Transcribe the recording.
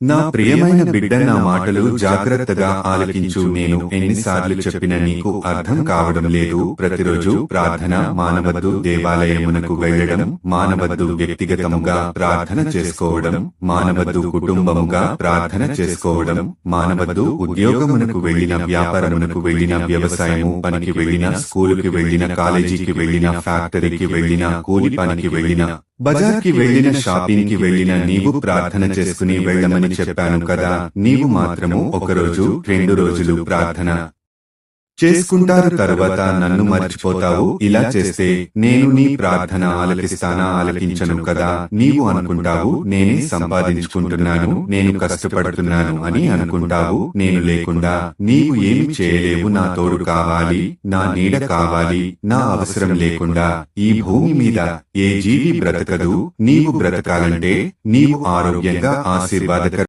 నా ప్రియమైన బిడ్డ నా మాటలు జాగ్రత్తగా ఆలకించు. నేను ఎన్నిసార్లు చెప్పిన నీకు అర్థం కావడం లేదు. ప్రతిరోజు ప్రార్థన మానవద్దు దేవాలయమునకు వెళ్ళడం మానవద్దు వ్యక్తిగతముగా ప్రార్థన చేసుకోవడం మానవద్దు కుటుంబముగా ప్రార్థన చేసుకోవడం మానవద్దు ఉద్యోగమునకు వెళ్ళిన వ్యాపారమునకు వెళ్ళిన వ్యవసాయము పనికి వెళ్ళిన స్కూలుకి వెళ్ళిన కాలేజీకి వెళ్ళిన ఫ్యాక్టరీకి వెళ్ళిన కూలి పనికి వెళ్ళిన బజార్కి వెళ్ళిన షాపింగ్కి వెళ్ళిన నీవు ప్రార్థన చేసుకుని వెళ్ళమని చెప్పాను కదా నీవు మాత్రము ఒకరోజు రెండు రోజులు ప్రార్థన. చేసుకుంటారు తరువాత నన్ను మర్చిపోతావు? ఇలా చేస్తే నేను నీ ప్రార్థన ఆలకిస్తానా? ఆలకించను కదా. నీవు అనుకుంటావు నేనే సంపాదించుకుంటున్నాను నేను కష్టపడుతున్నాను అని అనుకుంటావు నేను లేకుండా నీవు ఏమి చేయలేవు. నా తోడు కావాలి నా నీడ కావాలి నా అవసరం లేకుండా ఈ భూమి మీద ఏ జీవి బ్రతకదు. నీవు బ్రతకాలంటే నీవు ఆరోగ్యంగా ఆశీర్వాదకర